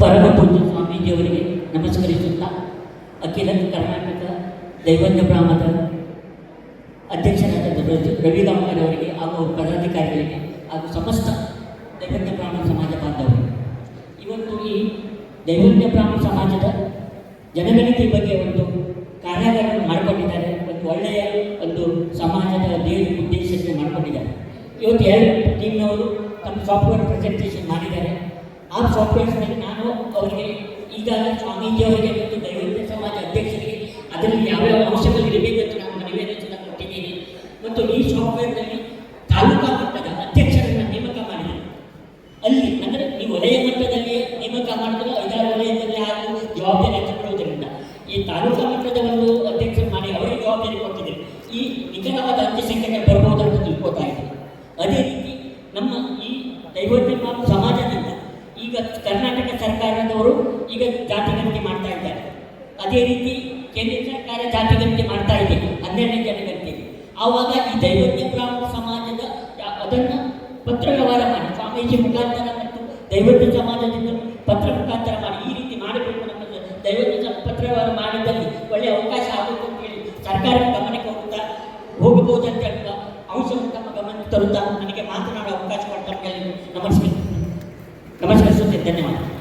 ಪರಮ ಪೂಜ್ಯ ಸ್ವಾಮೀಜಿಯವರಿಗೆ ನಮಸ್ಕರಿಸುತ್ತಾ, ಅಖಿಲ ಕರ್ನಾಟಕ ದೈವಜ್ಞ ಬ್ರಾಹ್ಮದ ಅಧ್ಯಕ್ಷರಾದ ರವಿ- ಅವರಿಗೆ ಹಾಗೂ ಅವರ ಪದಾಧಿಕಾರಿಗಳಿಗೆ ಹಾಗೂ ಸಮಸ್ತ ದೈವಜ್ಞ ಬ್ರಾಹ್ಮಣ ಸಮಾಜ ಬಾಂಧವರು ಇವತ್ತು ಈ ದೈವಜ್ಞ ಬ್ರಾಹ್ಮಣ ಸಮಾಜದ ಜನಗಣತಿ ಬಗ್ಗೆ ಒಂದು ಕಾರ್ಯಾಗಾರವನ್ನು ಮಾಡಿಕೊಂಡಿದ್ದಾರೆ. ಒಂದು ಒಳ್ಳೆಯ ಒಂದು ಸಮಾಜದ ದೇವ ಉದ್ದೇಶಕ್ಕೆ ಮಾಡಿಕೊಂಡಿದ್ದಾರೆ. ಇವತ್ತು ಎರಡು ಟೀಮ್ನವರು ತಮ್ಮ ಸಾಫ್ಟ್ವೇರ್ ಪ್ರೆಸೆಂಟೇಷನ್ ಮಾಡಿದ್ದಾರೆ. ಆ ಸಾಫ್ಟ್ವೇರ್ಸ್ನಲ್ಲಿ ನಾನು ಅವರಿಗೆ ಈಗಾಗಲೇ ಸ್ವಾಮೀಜಿಯವರಿಗೆ ಮತ್ತು ದೈವಜ್ಞ ಸಮಾಜ ಅಧ್ಯಕ್ಷರಿಗೆ ಅದರಲ್ಲಿ ಯಾವ್ಯಾವ ಅಂಶಗಳು ಇರಬೇಕು ಅಂತ ನಾನು ಮನವಿಯನ್ನು ಸಹ ಕೊಟ್ಟಿದ್ದೀನಿ. ಮತ್ತು ಈ ಸಾಫ್ಟ್ವೇರ್ನಲ್ಲಿ ತಾಲೂಕಾ ಮಟ್ಟದ ಅಧ್ಯಕ್ಷರನ್ನು ನೇಮಕ ಮಾಡಿದೆ ಅಲ್ಲಿ ಅಂದರೆ ನೀವು ವಲಯ ಮಟ್ಟದಲ್ಲಿ ನೇಮಕ ಮಾಡಿದ್ರೆ, ಐದಾರು ವಲಯದಲ್ಲಿ ಹಾಗೂ ಜವಾಬ್ದಾರಿ ಹಂಚಿಕೊಳ್ಳುವುದರಿಂದ. ಈ ತಾಲೂಕಾ ಮಟ್ಟದ ಒಂದು ಅಧ್ಯಕ್ಷರು ಮಾಡಿ ಅವರಿಗೆ ಜವಾಬ್ದಾರಿ ಕೊಟ್ಟಿದೆ ಈ ನಿಖರವಾದ ಅಂಕಿ ಸಂಖ್ಯೆ ಬರ್ಬೋದು ಅಂತ ತಿಳ್ಕೊತಾ ಇದೆ ಅದೇ ರೀತಿ ನಮ್ಮ ಈ ದೈವೋದ್ಯಮ ಸಮಾಜದಿಂದ ಈಗ ಕರ್ನಾಟಕ ಸರ್ಕಾರದವರು ಈಗ ಜಾತಿಗಣತಿ ಮಾಡ್ತಾ ಇದ್ದಾರೆ. ಅದೇ ರೀತಿ ಕೇಂದ್ರ ಸರ್ಕಾರ ಜಾತಿಗಣತಿ ಮಾಡ್ತಾ ಇದೆ, ಹನ್ನೆರಡನೇ ಜನಗಣತಿಗೆ ಆವಾಗ ಈ ದೈವಜ್ಞ ಬ್ರಾಹ್ಮಣ ಸಮಾಜದ ಅದನ್ನು ಪತ್ರ ವ್ಯವಹಾರ ಮಾಡಿ, ಸ್ವಾಮೀಜಿ ಮುಖಾಂತರ ಮತ್ತು ದೈವಜ್ಞ ಸಮಾಜದಿಂದ ಪತ್ರ ಮುಖಾಂತರ ಮಾಡಿ, ಈ ರೀತಿ ಮಾಡಬೇಕು ನಮ್ಮ ದೈವಜ್ಞ ಪತ್ರ ವ್ಯವಹಾರ ಮಾಡಿದಲ್ಲಿ ಒಳ್ಳೆಯ ಅವಕಾಶ ಆಗುತ್ತೆ ಅಂತ ಹೇಳಿ ಸರ್ಕಾರದ ಗಮನಕ್ಕೆ ಹೋಗುತ್ತಾ ಹೋಗಬಹುದು ಅಂತ ಹೇಳುವ ಅಂಶವನ್ನು ತಮ್ಮ ಗಮನಕ್ಕೆ ತರುತ್ತಾ ನನಗೆ ಮಾತನಾಡುವ ಅವಕಾಶ ಕೊಟ್ಟ ನಮಸ್ಕಾರ. kinh doanh